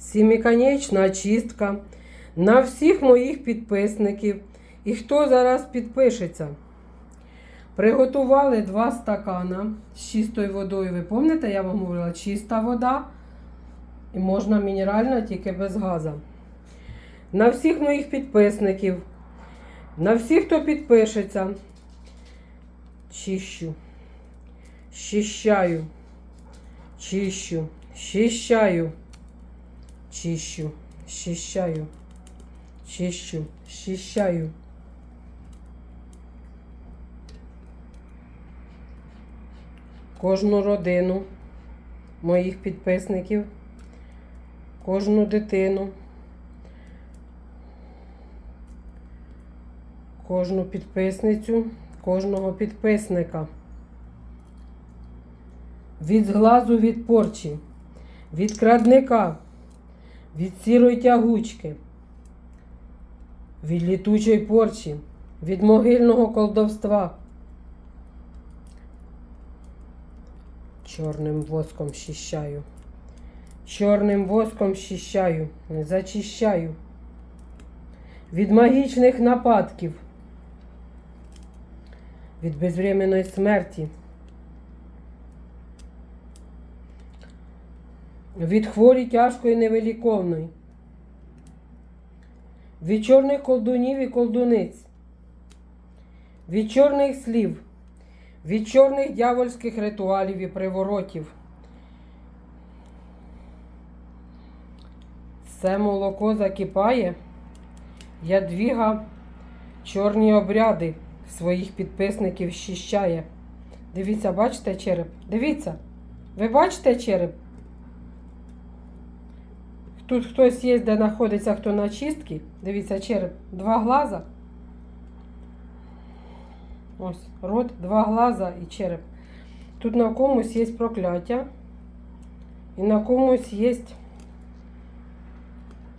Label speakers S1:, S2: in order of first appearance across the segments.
S1: сіміконечна очистка на всіх моїх підписників і хто зараз підпишеться. Приготували два стакана з чистою водою. Ви пам'ятаєте, я вам говорила, чиста вода і можна мінеральна, тільки без газу. На всіх моїх підписників, на всіх, хто підпишеться, чищу, щищаю, чищу, щищаю, чищу, щищаю, чищу, щищаю. Кожну родину моїх підписників, кожну дитину, кожну підписницю, кожного підписника. Від зглазу від порчі, від крадника, від сірої тягучки, від літучої порчі, від могильного колдовства. Чорним воском щищаю. Чорним воском щищаю, зачищаю. Від магічних нападків, від безвременної смерті, від хворі тяжкої невеликовної, від чорних колдунів і колдуниць, від чорних слів від чорних дявольських ритуалів і приворотів. Все молоко закипає, ядвіга чорні обряди своїх підписників щищає. Дивіться, бачите череп? Дивіться, ви бачите череп? Тут хтось є, де знаходиться хто на чистці. Дивіться, череп, два глаза. Ось рот, два глаза і череп. Тут на комусь є прокляття. І на комусь є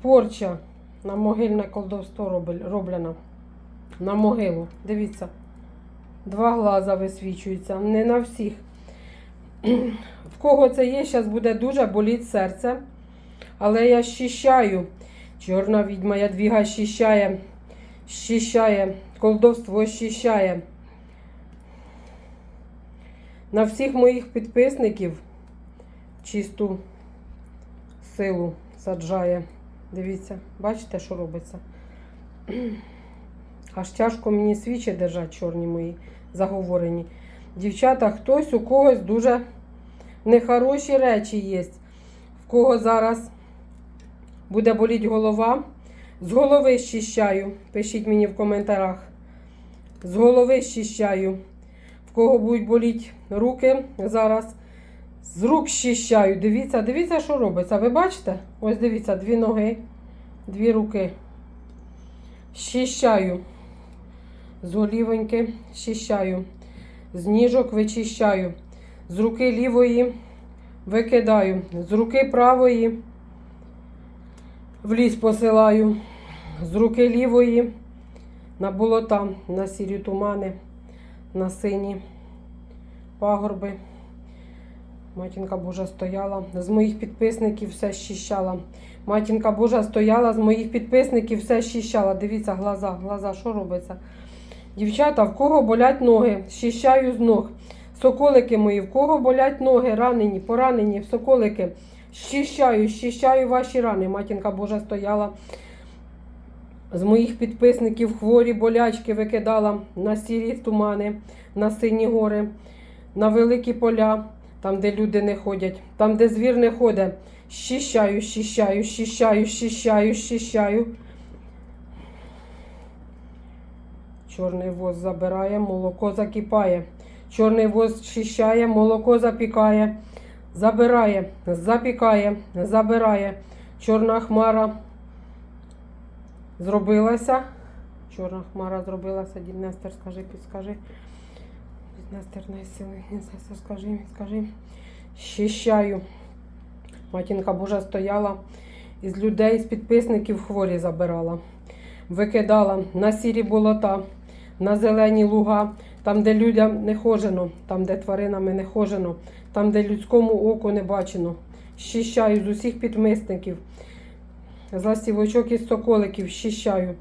S1: порча на могильне колдовство роблена. На могилу. Дивіться. Два глаза висвічуються. Не на всіх. В кого це є, зараз буде дуже боліти серце. Але я щищаю. Чорна відьма ядвіга щищає. Щищає. Колдовство щищає. На всіх моїх підписників чисту силу саджає. Дивіться, бачите, що робиться? Аж тяжко мені свічі держать чорні мої заговорені. Дівчата, хтось у когось дуже нехороші речі є. В кого зараз буде боліти голова. З голови щищаю. Пишіть мені в коментарях. З голови щищаю. В кого будуть боліти руки зараз. З рук щищаю. Дивіться, дивіться, що робиться. Ви бачите? Ось дивіться, дві ноги, дві руки. Щищаю. З голівоньки щищаю. З ніжок вичищаю. З руки лівої викидаю. З руки правої в ліс посилаю. З руки лівої на болота, на сірі тумани на сині пагорби. Матінка Божа стояла. З моїх підписників все щищала. Матінка Божа стояла, з моїх підписників все щищала. Дивіться, глаза, глаза, що робиться? Дівчата, в кого болять ноги? Щищаю з ног. Соколики мої, в кого болять ноги, ранені, поранені, соколики. Щищаю, щищаю ваші рани. Матінка Божа стояла з моїх підписників хворі болячки викидала на сірі тумани, на сині гори, на великі поля, там, де люди не ходять, там, де звір не ходить. Щищаю, щищаю, щищаю, щищаю, щищаю. Чорний воз забирає, молоко закипає. Чорний воз щищає, молоко запікає, забирає, запікає, забирає. Чорна хмара зробилася. Чорна хмара зробилася. Дід Нестер, скажи, підскажи. Дід Нестер найсили. Нестер, скажи, скажи. Щищаю. Матінка Божа стояла із людей, з підписників хворі забирала. Викидала на сірі болота, на зелені луга, там, де людям не хожено, там, де тваринами не хожено, там, де людському оку не бачено. щищаю з усіх підмисників, з ластівочок і соколиків, щищаю.